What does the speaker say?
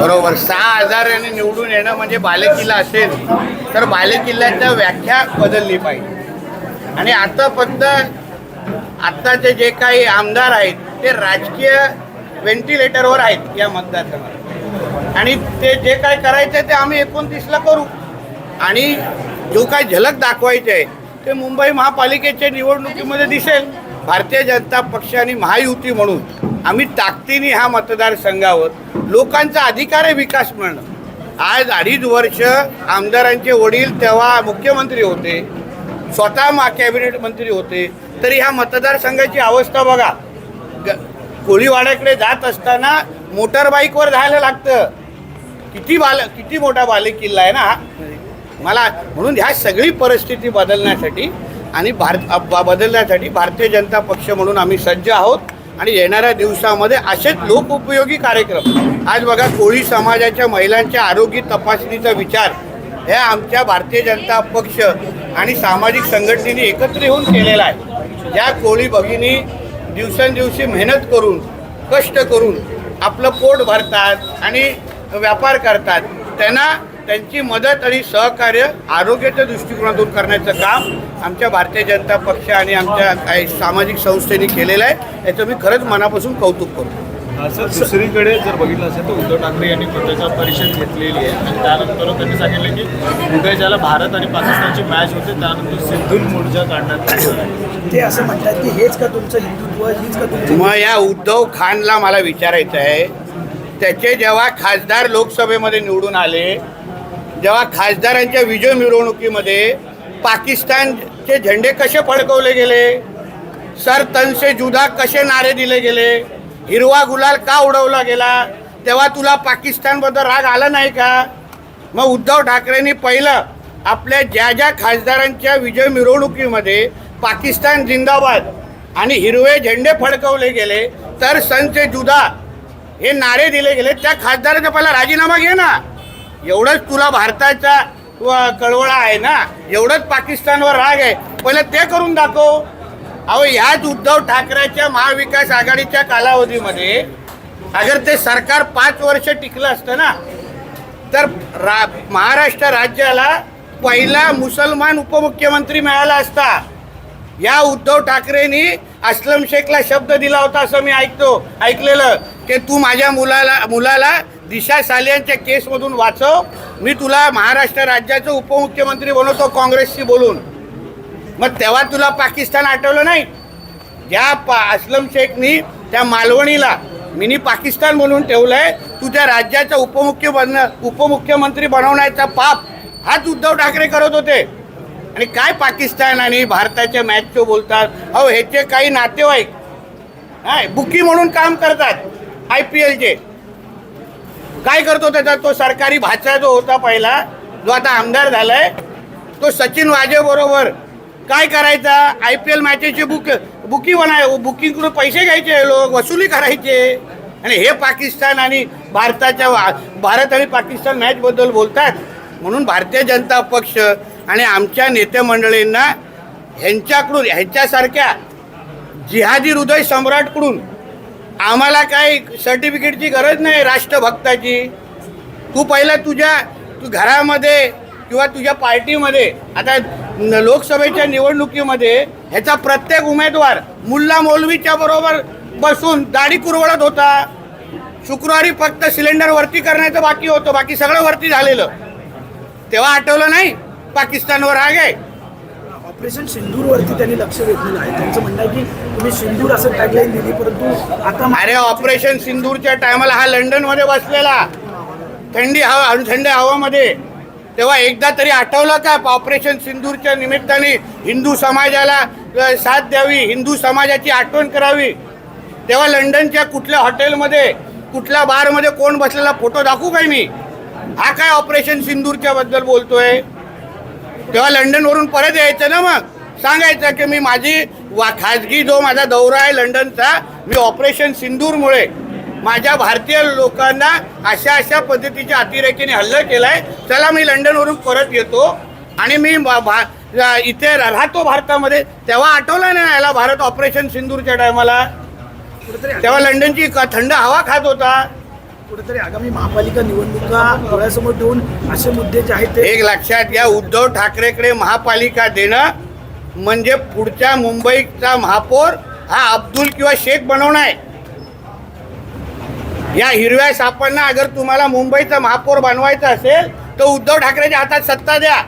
बरोबर. सहा हजाराने निवडून येणं म्हणजे बालेकिल्ला असेल तर बालेकिल्ल्याच्या व्याख्या बदलली पाहिजे. आणि आता फक्त आत्ताचे जे काही आमदार आहेत ते राजकीय व्हेंटिलेटरवर आहेत या मतदारसंघात. आणि ते जे काय करायचं ते आम्ही एकोणतीसला करू. आणि जो काय झलक दाखवायचे आहे ते मुंबई महापालिकेच्या निवडणुकीमध्ये दिसेल. भारतीय जनता पक्ष आणि महायुती म्हणून. आम्ही ताकदीने ह्या मतदारसंघावर लोकांचा अधिकार आहे विकास मिळणं आज अडीच वर्ष आमदारांचे वडील तेव्हा मुख्यमंत्री होते स्वतः मा कॅबिनेट मंत्री होते तरी ह्या मतदारसंघाची अवस्था बघा. ग- कोळीवाड्याकडे जात असताना मोटर बाईकवर जायला लागतं. किती बाल किती मोठा बालेकिल्ला आहे ना हा. मला म्हणून ह्या सगळी परिस्थिती बदलण्यासाठी आणि भारत बदलण्यासाठी भारतीय जनता पक्ष म्हणून आम्ही सज्ज आहोत. आणि येणाऱ्या दिवसामध्ये असेच लोकउपयोगी कार्यक्रम. आज बघा कोळी समाजाच्या महिलांच्या आरोग्य तपासणीचा विचार हे आमच्या भारतीय जनता पक्ष आणि सामाजिक संघटनेने एकत्र येऊन केलेला आहे. ज्या कोळी भगिनी दिवसेंदिवशी मेहनत करून कष्ट करून आपलं पोट भरतात आणि व्यापार करतात. त्यांना त्यांची मदत आणि सहकार्य आरोग्याच्या दृष्टिकोनातून करण्याचं काम आमच्या भारतीय जनता पक्ष आणि आमच्या काही सामाजिक संस्थेने केलेलं आहे. याचं मी खरंच मनापासून कौतुक करतो. असं दुसरीकडे जर बघितलं असेल तर उद्धव ठाकरे यांनी पत्रकार परिषद घेतलेली आहे. आणि त्यानंतर त्यांनी सांगितलं की उद्या ज्याला भारत आणि पाकिस्तानची मॅच होते त्यानंतर सिंधूल मोर्चा काढण्यात. ते असं म्हणतात की हेच का तुमचं हिंदुत्व हीच का तुमचं मग या उद्धव खानला मला विचारायचं आहे. त्याचे जेव्हा खासदार लोकसभेमध्ये निवडून आले जेव्हा खासदारांच्या विजय मिरवणुकीमध्ये पाकिस्तानचे झेंडे कसे फडकवले गेले? सर तनसे जुदा कसे नारे दिले गेले? हिरवा गुलाल का उडवला गेला? तेव्हा तुला पाकिस्तानबद्दल राग आला नाही का? मग उद्धव ठाकरेंनी पहिलं आपल्या ज्या ज्या खासदारांच्या विजय मिरवणुकीमध्ये पाकिस्तान जिंदाबाद आणि हिरवे झेंडे फडकवले गेले तर सनचे जुदा हे नारे दिले गेले. त्या खासदाराचा पहिला राजीनामा घे ना. एवढंच तुला भारताचा कळवळा आहे ना? एवढंच पाकिस्तानवर राग आहे. पहिले ते करून दाखव. अहो ह्याच उद्धव ठाकरेच्या महाविकास आघाडीच्या कालावधीमध्ये अगर ते सरकार पाच वर्ष टिकलं असतं ना तर रा महाराष्ट्र राज्याला पहिला मुसलमान उपमुख्यमंत्री मिळाला असता. या उद्धव ठाकरेंनी अस्लम शेखला शब्द दिला होता असं मी ऐकतो ऐकलेलं की तू माझ्या मुलाला मुलाला दिशा सालियांच्या केसमधून वाचव. मी तुला महाराष्ट्र राज्याचं उपमुख्यमंत्री बनवतो काँग्रेसशी बोलून. मग तेव्हा तुला पाकिस्तान आठवलं नाही? ज्या पा अस्लम शेखनी त्या मालवणीला मिनी पाकिस्तान म्हणून ठेवलंय आहे तुझ्या राज्याचा उपमुख्य बन उपमुख्यमंत्री बनवण्याचा पाप हाच उद्धव ठाकरे करत होते. आणि काय पाकिस्तान आणि भारताच्या मॅचचं बोलतात? अहो ह्याचे काही नातेवाईक हा बुकी म्हणून काम करतात आय पी एलचे काय करतो त्याचा? तो सरकारी भाचा जो होता पहिला जो आता आमदार झालाय तो सचिन वाजे बरोबर. काय करायचा? आय पी एल मॅचेचे बुक बुकी बनाय बुकिंग करून पैसे घ्यायचे लोक वसुली करायचे. आणि हे पाकिस्तान आणि भारताच्या वा- भारत आणि पाकिस्तान मॅचबद्दल बोलतात. म्हणून भारतीय जनता पक्ष आणि आमच्या नेते मंडळींना ह्यांच्याकडून ह्यांच्यासारख्या जिहादी हृदय सम्राटकडून आम्हाला काही सर्टिफिकेटची गरज नाही राष्ट्रभक्ताची. तू पहिला तुझ्या तू घरामध्ये किंवा तुझ्या पार्टीमध्ये आता लोकसभेच्या निवडणुकीमध्ये ह्याचा प्रत्येक उमेदवार मुल्ला मौलवीच्या बरोबर बसून दाढी कुरवडत होता. शुक्रवारी फक्त सिलेंडर वरती करण्याचं बाकी होतं बाकी सगळं वरती झालेलं. तेव्हा आठवलं नाही? पाकिस्तानवर राग आहे ऑपरेशन सिंदूरवरती त्यांनी लक्ष वेधलेलं आहे. त्यांचं म्हणणं आहे की तुम्ही सिंदूर असं टॅगलाईन दिली परंतु आता अरे ऑपरेशन सिंदूरच्या टायमाला हा लंडनमध्ये बसलेला. थंडी हवा थंड हवामध्ये. तेव्हा एकदा तरी आठवलं का ऑपरेशन सिंदूरच्या निमित्ताने हिंदू समाजाला साथ द्यावी हिंदू समाजाची आठवण करावी? तेव्हा लंडनच्या कुठल्या हॉटेलमध्ये कुठल्या बारमध्ये कोण बसलेला फोटो दाखवू काय मी? हा काय ऑपरेशन सिंदूरच्या बद्दल बोलतोय? तेव्हा लंडनवरून परत यायचं ना मग? सांगायचं की मी माझी वा खाजगी जो माझा दौरा आहे लंडनचा मी ऑपरेशन सिंदूरमुळे माझ्या भारतीय लोकांना अशा अशा पद्धतीच्या अतिरेकीने हल्ला केलाय. चला मी लंडनवरून परत येतो आणि मी भा- इथे राहतो भारतामध्ये. तेव्हा आठवलं नाही याला भारत ऑपरेशन सिंदूरच्या टायमाला तेव्हा लंडनची थंड हवा खात होता. कुठेतरी आगामी महापालिका निवडणुका डोळ्यासमोर ठेवून असे मुद्दे जे आहेत ते एक लक्षात घ्या उद्धव ठाकरेकडे महापालिका देणं म्हणजे पुढच्या मुंबईचा महापौर हा अब्दुल किंवा शेख बनवणं आहे. या हिरव्या सापांना अगर तुम्हाला मुंबईचा महापौर बनवायचा असेल तर उद्धव ठाकरेच्या हातात सत्ता द्या.